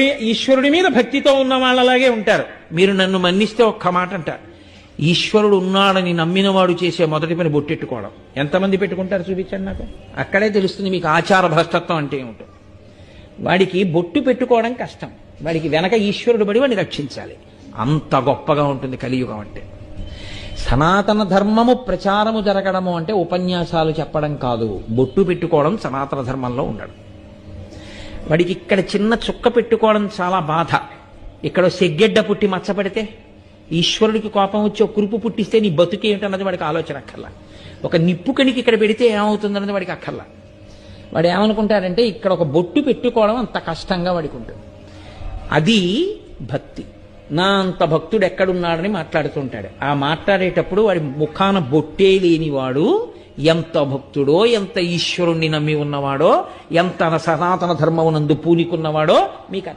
ఈశ్వరుడి మీద భక్తితో ఉన్న వాళ్ళలాగే ఉంటారు. మీరు నన్ను మన్నిస్తే ఒక్క మాట అంటారు. ఈశ్వరుడు ఉన్నాడని నమ్మినవాడు చేసే మొదటి పని బొట్టెట్టుకోవడం. ఎంతమంది పెట్టుకుంటారు చూపించండి నాకు? అక్కడే తెలుస్తుంది మీకు ఆచార భ్రష్టత్వం అంటే ఏమిటో. వాడికి బొట్టు పెట్టుకోవడం కష్టం. వాడికి వెనక ఈశ్వరుడు పడి వాడిని రక్షించాలి. అంత గొప్పగా ఉంటుంది కలియుగం అంటే. సనాతన ధర్మము ప్రచారము జరగడము అంటే ఉపన్యాసాలు చెప్పడం కాదు. బొట్టు పెట్టుకోవడం సనాతన ధర్మంలో ఉండడం. వాడికి ఇక్కడ చిన్న చుక్క పెట్టుకోవడం చాలా బాధ. ఇక్కడ సెగ్గెడ్డ పుట్టి మచ్చపడితే ఈశ్వరుడికి కోపం వచ్చి ఒక కురుపు పుట్టిస్తే నీ బతుకేమిటన్నది వాడికి ఆలోచన అక్కర్లా. ఒక నిప్పుకణికి ఇక్కడ పెడితే ఏమవుతుందన్నది వాడికి అక్కర్లా. వాడు ఏమనుకుంటారంటే ఇక్కడ ఒక బొట్టు పెట్టుకోవడం అంత కష్టంగా వాడికి ఉంటుంది. అది భక్తి. నా అంత భక్తుడు ఎక్కడున్నాడని మాట్లాడుతుంటాడు. ఆ మాట్లాడేటప్పుడు వాడి ముఖాన బొట్టే లేనివాడు ఎంత భక్తుడో ఎంత ఈశ్వరుణ్ణి నమ్మి ఉన్నవాడో ఎంత సనాతన ధర్మమునందు పూనికున్నవాడో మీకు